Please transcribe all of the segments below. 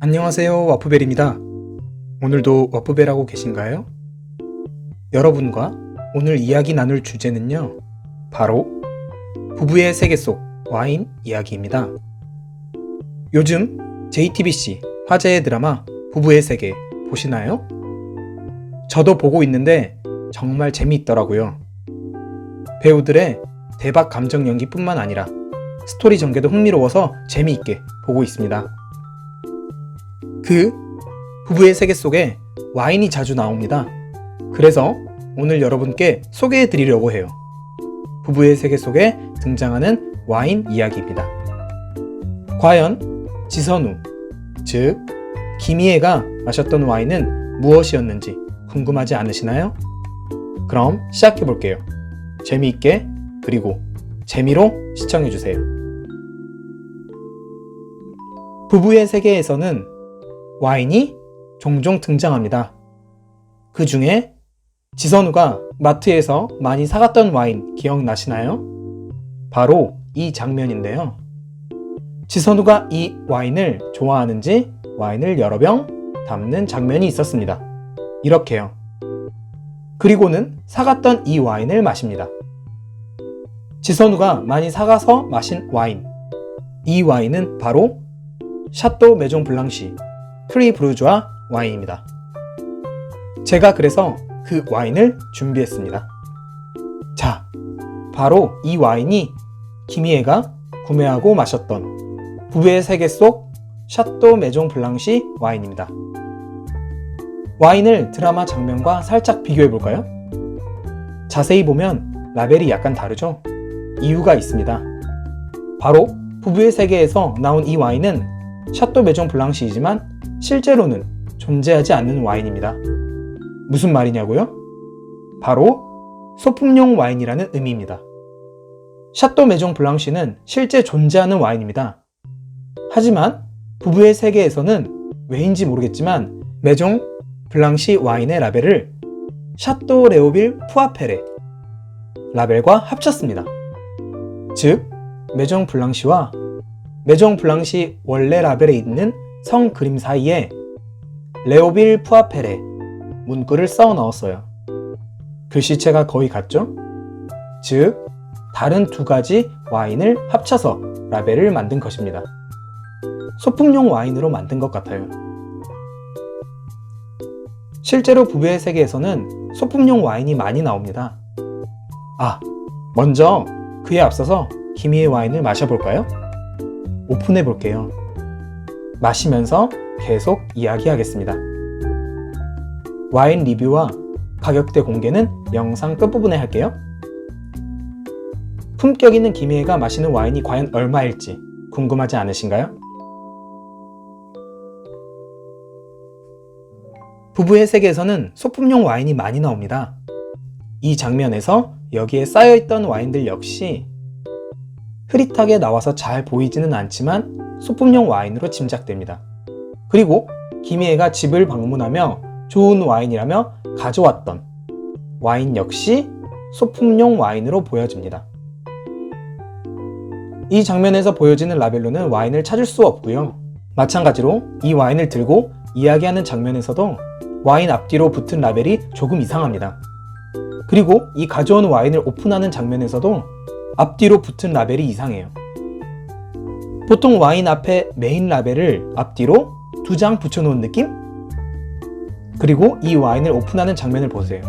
안녕하세요 와프벨입니다. 오늘도 와프벨하고 계신가요? 여러분과 오늘 이야기 나눌 주제는요. 바로 부부의 세계 속 와인 이야기입니다. 요즘 JTBC 화제의 드라마 부부의 세계 보시나요? 저도 보고 있는데 정말 재미있더라고요. 배우들의 대박 감정 연기뿐만 아니라 스토리 전개도 흥미로워서 재미있게 보고 있습니다. 그 부부의 세계 속에 와인이 자주 나옵니다. 그래서 오늘 여러분께 소개해 드리려고 해요. 부부의 세계 속에 등장하는 와인 이야기입니다. 과연 지선우, 즉 김희애가 마셨던 와인은 무엇이었는지 궁금하지 않으시나요? 그럼 시작해 볼게요. 재미있게 그리고 재미로 시청해 주세요. 부부의 세계에서는 와인이 종종 등장합니다. 그 중에 지선우가 마트에서 많이 사갔던 와인 기억나시나요? 바로 이 장면인데요. 지선우가 이 와인을 좋아하는지 와인을 여러 병 담는 장면이 있었습니다. 이렇게요. 그리고는 사갔던 이 와인을 마십니다. 지선우가 많이 사가서 마신 와인. 이 와인은 바로 샤또 메종 블랑시 프리 브루주아 와인입니다. 제가 그래서 그 와인을 준비했습니다. 자, 바로 이 와인이 김희애가 구매하고 마셨던 부부의 세계 속 샤또 메종 블랑시 와인입니다. 와인을 드라마 장면과 살짝 비교해 볼까요? 자세히 보면 라벨이 약간 다르죠? 이유가 있습니다. 바로 부부의 세계에서 나온 이 와인은 샤또 메종 블랑시이지만 실제로는 존재하지 않는 와인입니다. 무슨 말이냐고요? 바로 소품용 와인이라는 의미입니다. 샤또 메종 블랑시는 실제 존재하는 와인입니다. 하지만 부부의 세계에서는 왜인지 모르겠지만 메종 블랑시 와인의 라벨을 샤또 레오빌 푸아페레 라벨과 합쳤습니다. 즉, 메종 블랑시와 메종 블랑시 원래 라벨에 있는 성 그림 사이에 레오빌 푸아페레 문구를 써 넣었어요. 글씨체가 거의 같죠? 즉, 다른 두 가지 와인을 합쳐서 라벨을 만든 것입니다. 소품용 와인으로 만든 것 같아요. 실제로 부부의 세계에서는 소품용 와인이 많이 나옵니다. 아, 먼저 그에 앞서서 김희의 와인을 마셔볼까요? 오픈해 볼게요. 마시면서 계속 이야기하겠습니다. 와인 리뷰와 가격대 공개는 영상 끝부분에 할게요. 품격 있는 김희애가 마시는 와인이 과연 얼마일지 궁금하지 않으신가요? 부부의 세계에서는 소품용 와인이 많이 나옵니다. 이 장면에서 여기에 쌓여있던 와인들 역시 흐릿하게 나와서 잘 보이지는 않지만 소품용 와인으로 짐작됩니다. 그리고 김희애가 집을 방문하며 좋은 와인이라며 가져왔던 와인 역시 소품용 와인으로 보여집니다. 이 장면에서 보여지는 라벨로는 와인을 찾을 수 없고요. 마찬가지로 이 와인을 들고 이야기하는 장면에서도 와인 앞뒤로 붙은 라벨이 조금 이상합니다. 그리고 이 가져온 와인을 오픈하는 장면에서도 앞뒤로 붙은 라벨이 이상해요. 보통 와인 앞에 메인 라벨을 앞뒤로 두 장 붙여놓은 느낌? 그리고 이 와인을 오픈하는 장면을 보세요.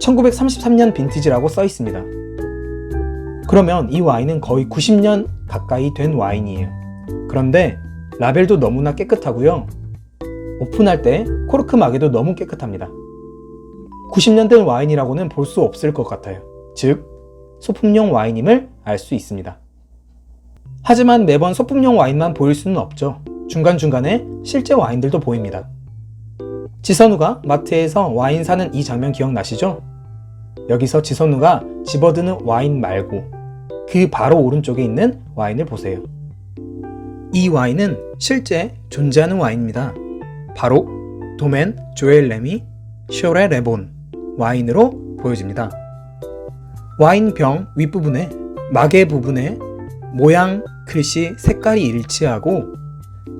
1933년 빈티지라고 써 있습니다. 그러면 이 와인은 거의 90년 가까이 된 와인이에요. 그런데 라벨도 너무나 깨끗하고요. 오픈할 때 코르크 마개도 너무 깨끗합니다. 90년 된 와인이라고는 볼 수 없을 것 같아요. 즉, 소품용 와인임을 알 수 있습니다. 하지만 매번 소품용 와인만 보일 수는 없죠. 중간중간에 실제 와인들도 보입니다. 지선우가 마트에서 와인 사는 이 장면 기억나시죠? 여기서 지선우가 집어드는 와인 말고 그 바로 오른쪽에 있는 와인을 보세요. 이 와인은 실제 존재하는 와인입니다. 바로 도멘 조엘 레미 쇼레 레본 와인으로 보여집니다. 와인 병 윗부분에 마개 부분에 모양, 글씨, 색깔이 일치하고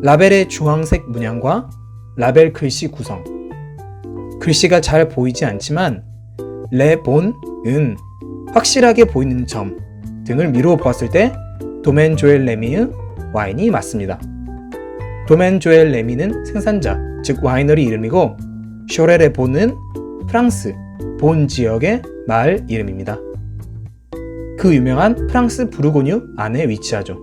라벨의 주황색 문양과 라벨 글씨 구성. 글씨가 잘 보이지 않지만 레 본, 은, 확실하게 보이는 점 등을 미루어 보았을 때 도멘 조엘 레미의 와인이 맞습니다. 도멘 조엘 레미는 생산자, 즉 와이너리 이름이고 쇼레레 본은 프랑스 본 지역의 마을 이름입니다. 그 유명한 프랑스 부르고뉴 안에 위치하죠.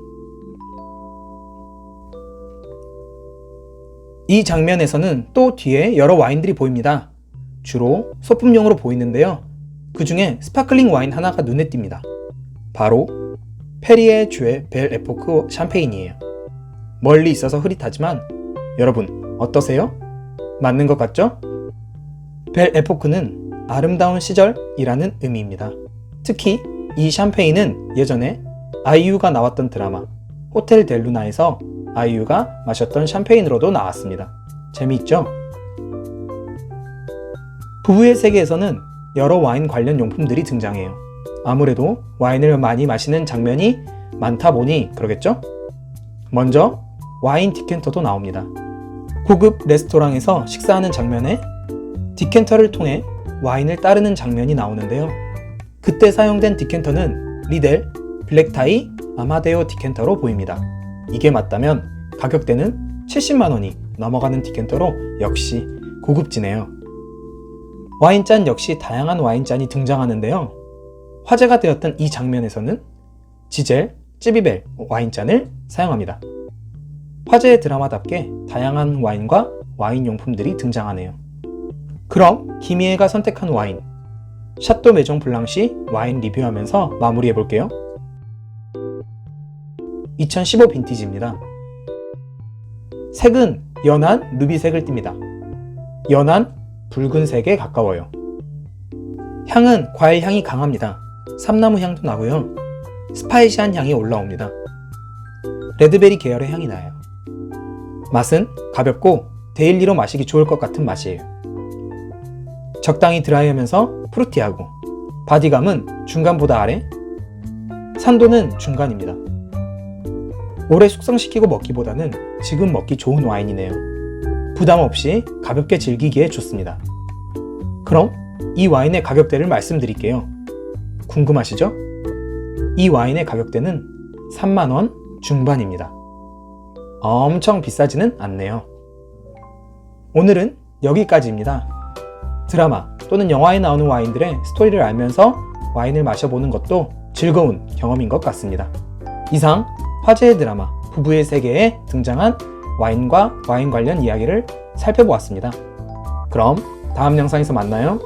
이 장면에서는 또 뒤에 여러 와인들이 보입니다. 주로 소품용으로 보이는데요. 그 중에 스파클링 와인 하나가 눈에 띕니다. 바로 페리에 주의 벨 에포크 샴페인이에요. 멀리 있어서 흐릿하지만 여러분 어떠세요? 맞는 것 같죠? 벨 에포크는 아름다운 시절이라는 의미입니다. 특히 이 샴페인은 예전에 아이유가 나왔던 드라마 호텔 델루나에서 아이유가 마셨던 샴페인으로도 나왔습니다. 재미있죠? 부부의 세계에서는 여러 와인 관련 용품들이 등장해요. 아무래도 와인을 많이 마시는 장면이 많다 보니 그러겠죠? 먼저 와인 디켄터도 나옵니다. 고급 레스토랑에서 식사하는 장면에 디켄터를 통해 와인을 따르는 장면이 나오는데요. 그때 사용된 디켄터는 리델 블랙타이 아마데오 디켄터로 보입니다. 이게 맞다면 가격대는 70만 원이 넘어가는 디켄터로 역시 고급지네요. 와인잔 역시 다양한 와인잔이 등장하는데요. 화제가 되었던 이 장면에서는 지젤, 찌비벨 와인잔을 사용합니다. 화제의 드라마답게 다양한 와인과 와인 용품들이 등장하네요. 그럼 김희애가 선택한 와인 샤또 메종 블랑시 와인 리뷰하면서 마무리해 볼게요. 2015 빈티지입니다. 색은 연한 루비색을 띱니다. 연한 붉은색에 가까워요. 향은 과일 향이 강합니다. 삼나무 향도 나고요. 스파이시한 향이 올라옵니다. 레드베리 계열의 향이 나요. 맛은 가볍고 데일리로 마시기 좋을 것 같은 맛이에요. 적당히 드라이하면서 프루티하고 바디감은 중간보다 아래, 산도는 중간입니다. 오래 숙성시키고 먹기보다는 지금 먹기 좋은 와인이네요. 부담 없이 가볍게 즐기기에 좋습니다. 그럼 이 와인의 가격대를 말씀드릴게요. 궁금하시죠? 이 와인의 가격대는 3만원 중반입니다. 엄청 비싸지는 않네요. 오늘은 여기까지입니다. 드라마 또는 영화에 나오는 와인들의 스토리를 알면서 와인을 마셔보는 것도 즐거운 경험인 것 같습니다. 이상 화제의 드라마 부부의 세계에 등장한 와인과 와인 관련 이야기를 살펴보았습니다. 그럼 다음 영상에서 만나요.